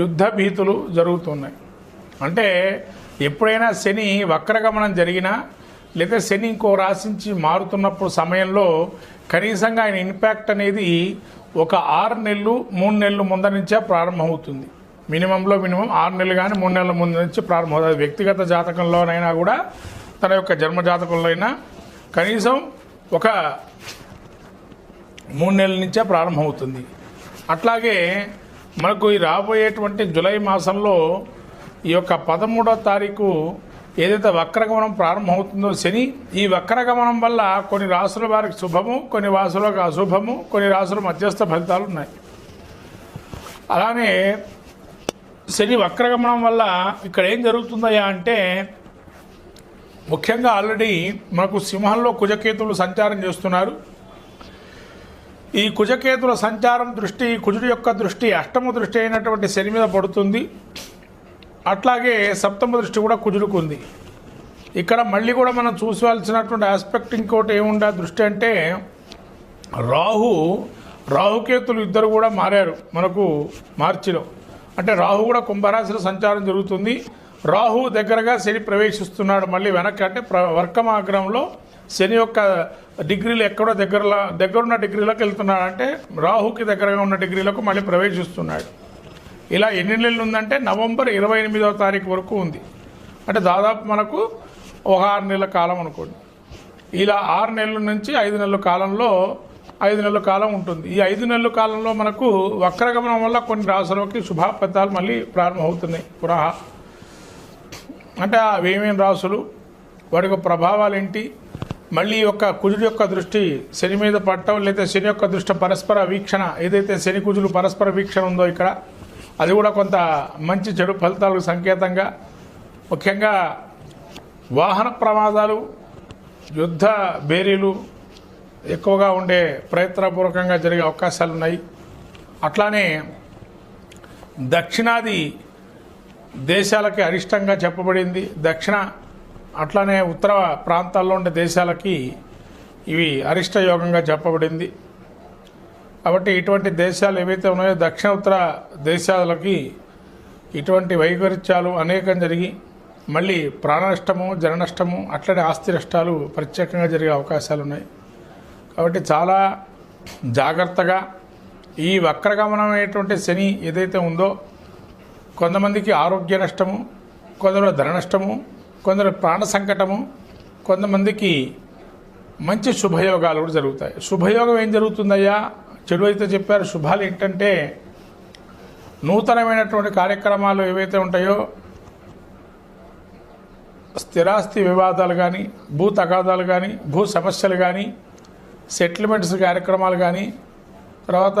యుద్ధ భీతులు జరుగుతున్నాయి. అంటే ఎప్పుడైనా శని వక్రగమనం జరిగినా లేదా శని ఇంకో రాశించి మారుతున్నప్పుడు సమయంలో కనీసంగా ఆయన ఇంపాక్ట్ అనేది ఒక ఆరు నెలలు మూడు నెలలు ముందర నుంచే ప్రారంభమవుతుంది. మినిమంలో మినిమం ఆరు నెలలు కానీ మూడు నెలల ముందు నుంచి ప్రారంభమవుతుంది వ్యక్తిగత జాతకంలోనైనా కూడా తన యొక్క జన్మ జాతకంలో అయినా కనీసం ఒక మూడు నెలల నుంచే ప్రారంభమవుతుంది. అట్లాగే మనకు ఈ రాబోయేటువంటి జులై మాసంలో ఈ యొక్క పదమూడో తారీఖు ఏదైతే వక్రగమనం ప్రారంభమవుతుందో శని ఈ వక్రగమనం వల్ల కొన్ని రాసుల వారికి శుభము కొన్ని రాసులకు అశుభము కొన్ని రాసుల మధ్యస్థ ఫలితాలు ఉన్నాయి. అలానే శని వక్రగమనం వల్ల ఇక్కడ ఏం జరుగుతుందయ్యా అంటే ముఖ్యంగా ఆల్రెడీ మనకు సింహంలో కుజకేతువులు సంచారం చేస్తున్నారు. ఈ కుజకేతుల సంచారం దృష్టి కుజుడి యొక్క దృష్టి అష్టమ దృష్టి అయినటువంటి శని మీద పడుతుంది. అట్లాగే సప్తమ దృష్టి కూడా కుజుడికి ఉంది. ఇక్కడ మళ్ళీ కూడా మనం చూసవలసినటువంటి ఆస్పెక్ట్ ఇంకోటి ఏముండే దృష్టి అంటే రాహు రాహుకేతులు ఇద్దరు కూడా మారారు మనకు మార్చిలో. అంటే రాహు కూడా కుంభరాశిలో సంచారం జరుగుతుంది. రాహు దగ్గరగా శని ప్రవేశిస్తున్నాడు మళ్ళీ వెనక్కి. అంటే ప్ర వర్కమాగ్రంలో శని యొక్క డిగ్రీలు ఎక్కడో దగ్గరలో దగ్గరున్న డిగ్రీలోకి వెళ్తున్నాడు అంటే రాహుకి దగ్గరగా ఉన్న డిగ్రీలకు మళ్ళీ ప్రవేశిస్తున్నాడు. ఇలా ఎన్ని నెలలు ఉందంటే నవంబర్ ఇరవై ఎనిమిదవ తారీఖు వరకు ఉంది. అంటే దాదాపు మనకు ఒక ఆరు నెలల కాలం అనుకోండి. ఇలా ఆరు నెలల నుంచి ఐదు నెలల కాలంలో ఐదు నెలల కాలం ఉంటుంది. ఈ ఐదు నెలల కాలంలో మనకు వక్రగమనం వల్ల కొన్ని రాసులకి శుభాఫలితాలు మళ్ళీ ప్రారంభమవుతున్నాయి. పునః. అంటే అవి ఏమేమి రాసులు వాటి యొక్క ప్రభావాలు ఏంటి మళ్ళీ యొక్క కుజుడు యొక్క దృష్టి శని మీద పట్టడం లేదా శని యొక్క దృష్టి పరస్పర వీక్షణ ఏదైతే శని కుజులు పరస్పర వీక్షణ ఉందో ఇక్కడ అది కూడా కొంత మంచి చెడు ఫలితాలకు సంకేతంగా. ముఖ్యంగా వాహన ప్రమాదాలు యుద్ధ బేరీలు ఎక్కువగా ఉండే ప్రయత్నపూర్వకంగా జరిగే అవకాశాలు ఉన్నాయి. అట్లానే దక్షిణాది దేశాలకి అరిష్టంగా చెప్పబడింది. దక్షిణ అట్లానే ఉత్తర ప్రాంతాల్లో ఉండే దేశాలకి ఇవి అరిష్ట యోగంగా చెప్పబడింది. కాబట్టి ఇటువంటి దేశాలు ఏవైతే ఉన్నాయో దక్షిణ ఉత్తర దేశాలకి ఇటువంటి వైపరీత్యాలు అనేకం జరిగి మళ్ళీ ప్రాణ నష్టము జన నష్టము అట్లనే ఆస్తి నష్టాలు ప్రత్యేకంగా జరిగే అవకాశాలు ఉన్నాయి కాబట్టి చాలా జాగ్రత్తగా ఈ వక్రగమనమైనటువంటి శని ఏదైతే ఉందో కొంతమందికి ఆరోగ్య నష్టము కొందరు ధన నష్టము కొందరు ప్రాణ సంకటము కొంతమందికి మంచి శుభయోగాలు కూడా జరుగుతాయి. శుభయోగం ఏం జరుగుతుందయ్యా? చెడు అయితే చెప్పారు శుభాలు ఏంటంటే నూతనమైనటువంటి కార్యక్రమాలు ఏవైతే ఉంటాయో స్థిరాస్తి వివాదాలు కానీ భూ తగాదాలు కానీ భూ సమస్యలు కానీ సెటిల్మెంట్స్ కార్యక్రమాలు కానీ తర్వాత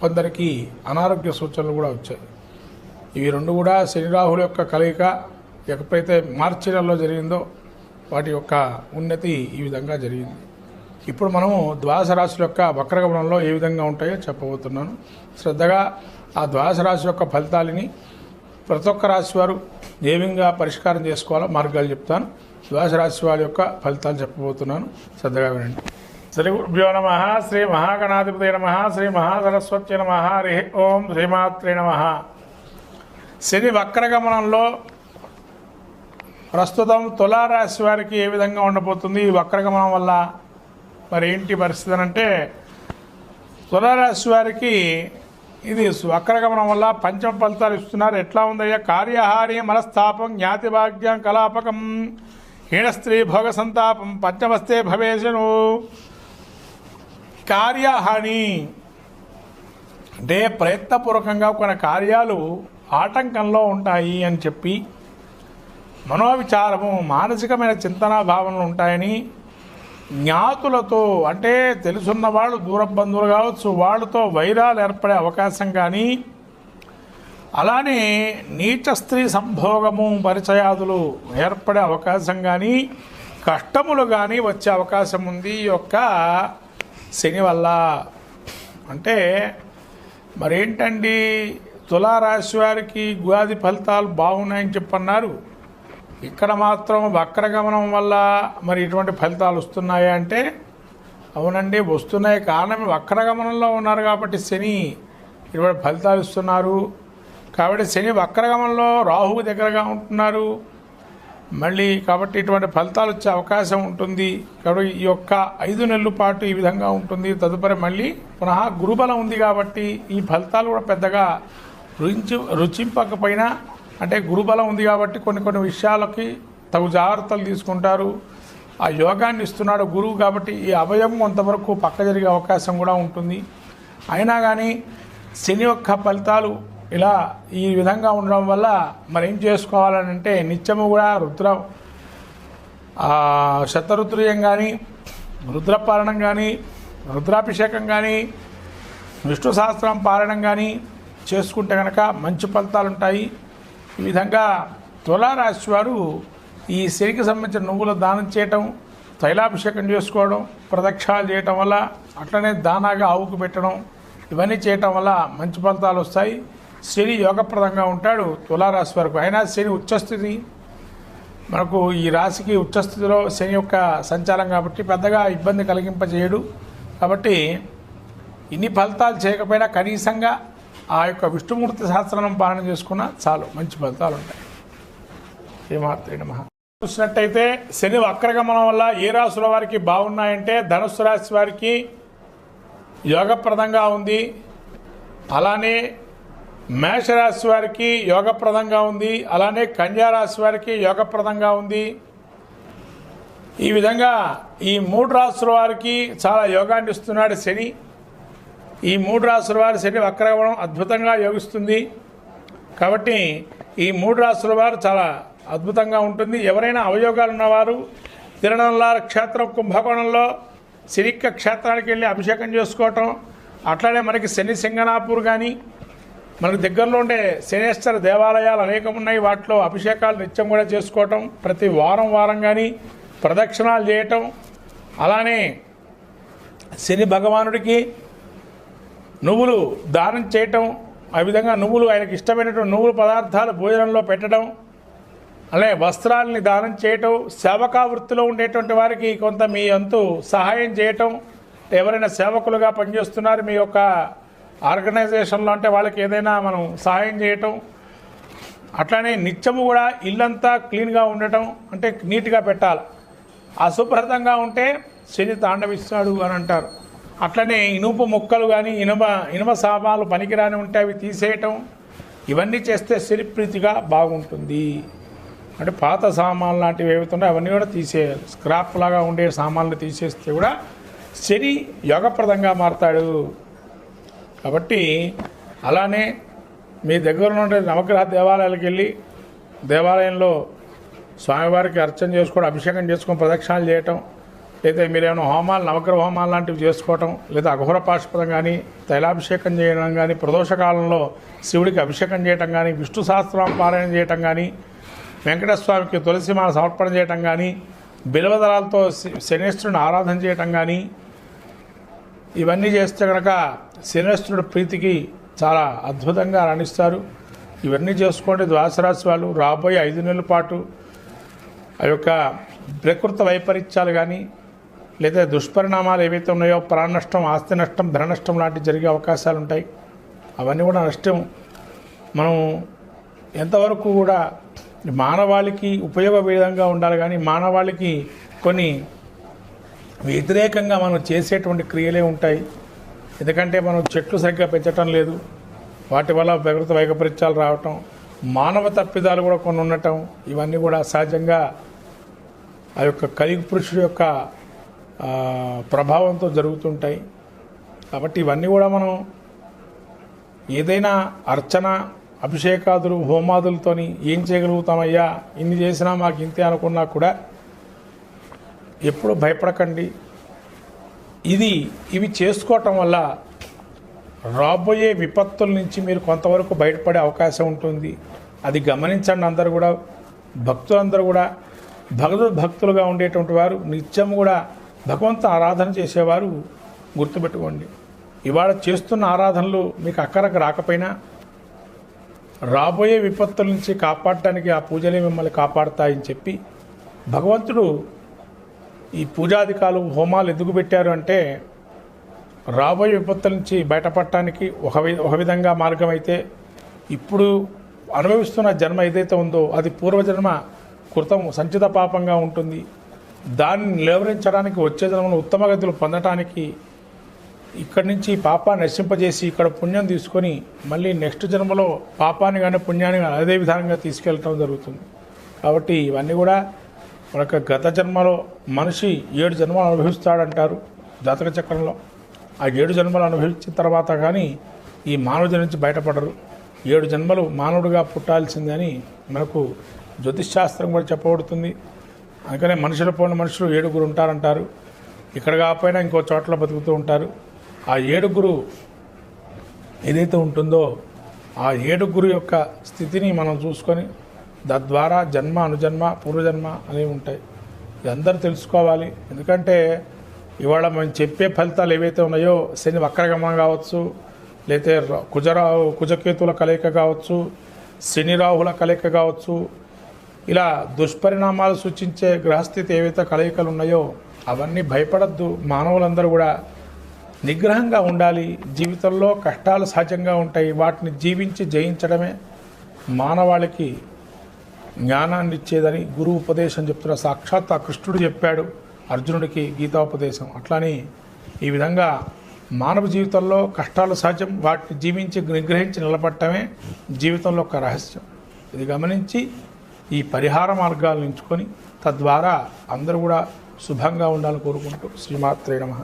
కొందరికి అనారోగ్య సూచనలు కూడా వచ్చాయి. ఇవి రెండు కూడా శని రాహుల యొక్క కలయిక ఎప్పుడైతే మార్చి నెలలో జరిగిందో వాటి యొక్క ఉన్నతి ఈ విధంగా జరిగింది. ఇప్పుడు మనము ద్వాదశ రాశుల యొక్క వక్రగమనంలో ఏ విధంగా ఉంటాయో చెప్పబోతున్నాను. శ్రద్ధగా ఆ ద్వాదశ రాశి యొక్క ఫలితాలని ప్రతి ఒక్క రాశి వారు ఏ విధంగా పరిష్కారం చేసుకోవాలో మార్గాలు చెప్తాను. ద్వాదశ రాశి వారి యొక్క ఫలితాలు చెప్పబోతున్నాను. శ్రద్ధగా వినండి. శ్రీ గురుభ్యో నమ శ్రీ మహాగణాధిపతి నమ శ్రీ మహాసరస్వతి నమ హరి ఓం శ్రీమాత్రే నమ. శని వక్రగమనంలో ప్రస్తుతం తులారాశి వారికి ఏ విధంగా ఉండబోతుంది? ఈ వక్రగమనం వల్ల మరి ఏంటి పరిస్థితి అని అంటే తులారాశి వారికి ఇది వక్రగమనం వల్ల పంచమ ఫలితాలు ఇస్తున్నారు. ఎట్లా ఉందయ్యా? కార్యహారి మనస్తాపం జ్ఞాతి భాగ్యం కలాపకం హీనస్త్రీ భోగ సంతాపం పంచమస్తే భవేశను. కార్యహాని. అంటే ప్రయత్నపూర్వకంగా కొన్ని కార్యాలు ఆటంకంలో ఉంటాయి అని చెప్పి మనోవిచారము మానసికమైన చింతనా భావనలు ఉంటాయని జ్ఞాతులతో అంటే తెలుసున్న వాళ్ళు దూర బంధువులు కావచ్చు వాళ్ళతో వైరాలు ఏర్పడే అవకాశం కానీ అలానే నీచ స్త్రీ సంభోగము పరిచయాదులు ఏర్పడే అవకాశం కానీ కష్టములు కానీ వచ్చే అవకాశం ఉంది. ఈ యొక్క శని వల్ల అంటే మరేంటండి? తులారాశి వారికి ఉగాది ఫలితాలు బాగున్నాయని చెప్పన్నారు. ఇక్కడ మాత్రం వక్రగమనం వల్ల మరి ఇటువంటి ఫలితాలు వస్తున్నాయా అంటే అవునండి వస్తున్నాయి. కారణం వక్రగమనంలో ఉన్నారు కాబట్టి శని ఇటువంటి ఫలితాలు ఇస్తున్నారు. కాబట్టి శని వక్రగమనంలో రాహువు దగ్గరగా ఉంటున్నారు. మళ్ళీ కాబట్టి ఇటువంటి ఫలితాలు వచ్చే అవకాశం ఉంటుంది. కాబట్టి ఈ యొక్క ఐదు నెలల పాటు ఈ విధంగా ఉంటుంది. తదుపరి మళ్ళీ పునః గురుబలం ఉంది కాబట్టి ఈ ఫలితాలు కూడా పెద్దగా రుచి రుచింపకపోయినా అంటే గురుబలం ఉంది కాబట్టి కొన్ని కొన్ని విషయాలకి తగు జాగ్రత్తలు తీసుకుంటారు. ఆ యోగాన్ని ఇస్తున్నాడు గురువు కాబట్టి ఈ అవయవం కొంతవరకు పక్క జరిగే అవకాశం కూడా ఉంటుంది. అయినా కానీ శని యొక్క ఫలితాలు ఇలా ఈ విధంగా ఉండడం వల్ల మరి ఏం చేసుకోవాలని అంటే నిత్యము కూడా రుద్ర శతరుద్రయం కానీ రుద్రపాలనం కానీ రుద్రాభిషేకం కానీ విష్ణు సహస్రం పాలనం కానీ చేసుకుంటే కనుక మంచి ఫలితాలు ఉంటాయి ఈ విధంగా తులారాశి వారు ఈ శనికి సంబంధించిన నువ్వుల దానం చేయటం తైలాభిషేకం చేసుకోవడం ప్రదక్షిణాలు చేయటం వల్ల అట్లనే దానాగా ఆవుకు పెట్టడం ఇవన్నీ చేయటం వల్ల మంచి ఫలితాలు వస్తాయి. శని యోగప్రదంగా ఉంటాడు తులారాశి వరకు. అయినా శని ఉచ్చస్థితి. మనకు ఈ రాశికి ఉచ్చస్థితిలో శని యొక్క సంచారం కాబట్టి పెద్దగా ఇబ్బంది కలిగింపజేయడు. కాబట్టి ఇన్ని ఫలితాలు చేయకపోయినా కనీసంగా ఆ యొక్క విష్ణుమూర్తి శాస్త్రం పాలన చేసుకున్నా చాలు. మంచి ఫలితాలు ఉంటాయి. నమ. చూసినట్టయితే శని వక్రగమనం వల్ల ఏ రాశుల వారికి బాగున్నాయంటే ధనుసు రాశి వారికి యోగప్రదంగా ఉంది. అలానే మేషరాశి వారికి యోగప్రదంగా ఉంది. అలానే కన్యారాశి వారికి యోగప్రదంగా ఉంది. ఈ విధంగా ఈ మూడు రాశుల వారికి చాలా యోగాన్ని ఇస్తున్నాడు శని. ఈ మూడు రాశుల వారి శని వక్రగమనం అద్భుతంగా యోగిస్తుంది. కాబట్టి ఈ మూడు రాశుల వారు చాలా అద్భుతంగా ఉంటుంది. ఎవరైనా అవయోగాలు ఉన్నవారు తిరణంలార క్షేత్రం కుంభకోణంలో శనిక్క క్షేత్రానికి వెళ్ళి అభిషేకం చేసుకోవటం అట్లానే మనకి శని సింగనాపూర్ కానీ మనకు దగ్గరలో ఉండే శనేశ్వర దేవాలయాలు అనేకం ఉన్నాయి వాటిలో అభిషేకాలు నిత్యం కూడా చేసుకోవటం ప్రతి వారం వారం కానీ ప్రదక్షిణాలు చేయటం. అలానే శని భగవానుడికి నువ్వులు దానం చేయటం. ఆ విధంగా నువ్వులు ఆయనకి ఇష్టమైనటువంటి నువ్వుల పదార్థాలు భోజనంలో పెట్టడం. అలాగే వస్త్రాలని దానం చేయటం. సేవకా వృత్తిలో ఉండేటువంటి వారికి కొంత మీ అంతు సహాయం చేయటం. ఎవరైనా సేవకులుగా పనిచేస్తున్నారు మీ యొక్క ఆర్గనైజేషన్లో అంటే వాళ్ళకి ఏదైనా మనం సహాయం చేయటం అట్లానే నిత్యము కూడా ఇల్లంతా క్లీన్గా ఉండటం అంటే నీట్గా పెట్టాలి. అశుభ్రతంగా ఉంటే శని తాండవిస్తాడు అని అంటారు. అట్లనే ఇనుప ముక్కలు కానీ ఇనుమ ఇనుమ సామాన్లు పనికిరాని ఉంటే అవి తీసేయటం ఇవన్నీ చేస్తే శనిప్రీతిగా బాగుంటుంది. అంటే పాత సామాన్లు లాంటివి ఏవైతున్నాయో అవన్నీ కూడా తీసేయాలి. స్క్రాప్ లాగా ఉండే సామాన్లు తీసేస్తే కూడా శని యోగప్రదంగా మారతాడు. కాబట్టి అలానే మీ దగ్గర ఉండే నవగ్రహ దేవాలయాలకు వెళ్ళి దేవాలయంలో స్వామివారికి అర్చన చేసుకోవడం అభిషేకం చేసుకొని ప్రదక్షిణాలు చేయటం లేదా మీరేమైనా హోమాలు నవగ్రహ హోమాలు లాంటివి చేసుకోవటం లేదా అఘోర పాశుపదం కానీ తైలాభిషేకం చేయడం కానీ ప్రదోషకాలంలో శివుడికి అభిషేకం చేయటం కానీ విష్ణు సహస్రనామ పారాయణ చేయటం కానీ వెంకటస్వామికి తులసిమాల సమర్పణ చేయటం కానీ బిలవదళాలతో శ- శనేశ్వరుని ఆరాధన చేయటం కానీ ఇవన్నీ చేస్తే కనుక శనేశ్వరుడు ప్రీతికి చాలా అద్భుతంగా రాణిస్తారు. ఇవన్నీ చేసుకోండి ద్వాసరాశి వాళ్ళు రాబోయే ఐదు నెలల పాటు ఆ యొక్క ప్రకృత వైపరీత్యాలు కానీ లేదా దుష్పరిణామాలు ఏవైతే ఉన్నాయో ప్రాణ నష్టం ఆస్తి నష్టం ధన నష్టం లాంటివి జరిగే అవకాశాలు ఉంటాయి. అవన్నీ కూడా నష్టం. మనం ఎంతవరకు కూడా మానవాళికి ఉపయోగ విధంగా ఉండాలి కానీ మానవాళికి కొన్ని వ్యతిరేకంగా మనం చేసేటువంటి క్రియలే ఉంటాయి. ఎందుకంటే మనం చెట్లు సరిగ్గా పెంచటం లేదు. వాటి వల్ల ప్రకృతి వైకపరీత్యాలు రావటం మానవ తప్పిదాలు కూడా కొన్ని ఉండటం ఇవన్నీ కూడా సహజంగా ఆ యొక్క కలిగి పురుషుడు యొక్క ప్రభావంతో జరుగుతుంటాయి. కాబట్టి ఇవన్నీ కూడా మనం ఏదైనా అర్చన అభిషేకాదులు హోమాదులతోని ఏం చేయగలుగుతామయ్యా? ఇన్ని చేసినా మాకు ఇంతే అనుకున్నా కూడా ఎప్పుడు భయపడకండి. ఇది ఇవి చేసుకోవటం వల్ల రాబోయే విపత్తుల నుంచి మీరు కొంతవరకు బయటపడే అవకాశం ఉంటుంది. అది గమనించండి అందరూ కూడా. భక్తులందరూ కూడా. భగవద్ భక్తులుగా ఉండేటువంటి వారు నిత్యం కూడా భగవంతు ఆరాధన చేసేవారు గుర్తుపెట్టుకోండి. ఇవాళ చేస్తున్న ఆరాధనలు మీకు అక్కరకు రాకపోయినా రాబోయే విపత్తుల నుంచి కాపాడటానికి ఆ పూజలే మిమ్మల్ని కాపాడతాయని చెప్పి భగవంతుడు ఈ పూజాధికాలు హోమాలు ఎందుకు పెట్టారు అంటే రాబోయే విపత్తుల నుంచి బయటపడటానికి ఒక వి- ఒక విధంగా మార్గం అయితే ఇప్పుడు అనుభవిస్తున్న జన్మ ఏదైతే ఉందో అది పూర్వజన్మ కృతం సంచిత పాపంగా ఉంటుంది. దాన్ని నిలవరించడానికి వచ్చే జన్మను ఉత్తమ గతులు పొందటానికి ఇక్కడి నుంచి పాపాన్ని నశింపజేసి ఇక్కడ పుణ్యం తీసుకొని మళ్ళీ నెక్స్ట్ జన్మలో పాపాన్ని కానీ పుణ్యాన్ని కానీ అదే విధానంగా తీసుకెళ్ళటం జరుగుతుంది. కాబట్టి ఇవన్నీ కూడా మన యొక్క గత జన్మలో మనిషి ఏడు జన్మలు అనుభవిస్తాడంటారు జాతక చక్రంలో. ఆ ఏడు జన్మలు అనుభవించిన తర్వాత కానీ ఈ మానవుడి నుంచి బయటపడరు. ఏడు జన్మలు మానవుడిగా పుట్టాల్సిందని మనకు జ్యోతిష్శాస్త్రం కూడా చెప్పబడుతుంది. అందుకనే మనుషుల పోయిన మనుషులు ఏడుగురు ఉంటారంటారు. ఇక్కడ కాకపోయినా ఇంకో చోట్ల బతుకుతూ ఉంటారు. ఆ ఏడుగురు ఏదైతే ఉంటుందో ఆ ఏడుగురు యొక్క స్థితిని మనం చూసుకొని తద్వారా జన్మ అనుజన్మ పూర్వజన్మ అనేవి ఉంటాయి. అందరూ తెలుసుకోవాలి. ఎందుకంటే ఇవాళ మనం చెప్పే ఫలితాలు ఏవైతే ఉన్నాయో శని వక్రగమనం కావచ్చు లేతే కుజరావు కుజరాహు కుజకేతుల కలయిక కావచ్చు శని రాహుల కలయిక కావచ్చు ఇలా దుష్పరిణామాలు సూచించే గ్రహస్థితి ఏవైతే కలయికలు ఉన్నాయో అవన్నీ భయపడద్దు. మానవులందరూ కూడా నిగ్రహంగా ఉండాలి. జీవితంలో కష్టాలు సహజంగా ఉంటాయి. వాటిని జీవించి జయించడమే మానవాళికి జ్ఞానాన్ని ఇచ్చేదని గురువు ఉపదేశం చెప్తున్న సాక్షాత్ ఆ కృష్ణుడు చెప్పాడు అర్జునుడికి గీతాపదేశం. అట్లానే ఈ విధంగా మానవ జీవితంలో కష్టాలు సహజం వాటిని జీవించి నిగ్రహించి నిలబడటమే జీవితంలో ఒక రహస్యం. ఇది గమనించి ఈ పరిహార మార్గాలను ఎంచుకొని తద్వారా అందరూ కూడా శుభంగా ఉండాలని కోరుకుంటూ శ్రీమాత్రే నమః.